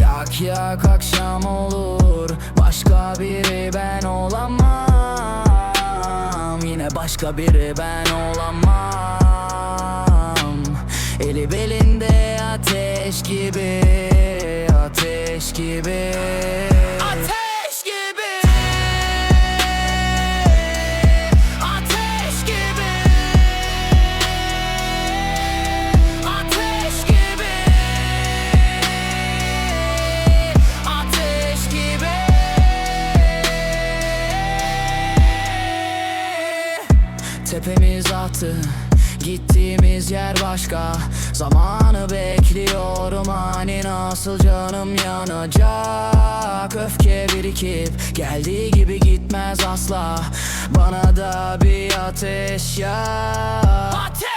Yak yak akşam olur Başka biri ben olamam. Yine başka biri ben olamam. Eli belinde ateş gibi Ateş gibi Tepemiz attı Gittiğimiz yer başka. Zamanı bekliyorum hani nasıl canım yanacak? Öfke birikip geldiği gibi gitmez asla. Bana da bir ateş yak Ateş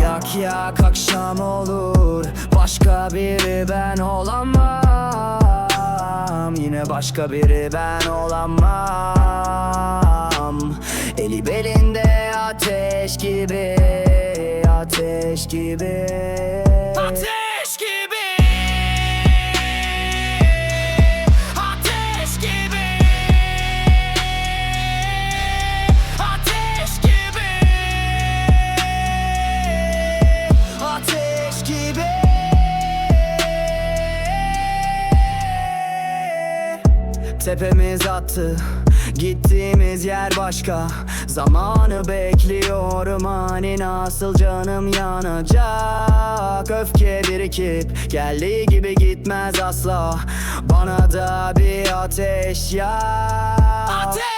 Yak yak akşam olur Başka biri ben olamam. Yine başka biri ben olamam. Eli belinde ateş gibi Ateş gibi. Ateş Tepemiz attı Gittiğimiz yer başka. Zamanı bekliyorum hani nasıl canım yanacak? Öfke birikip geldiği gibi gitmez asla. Bana da bir ateş yak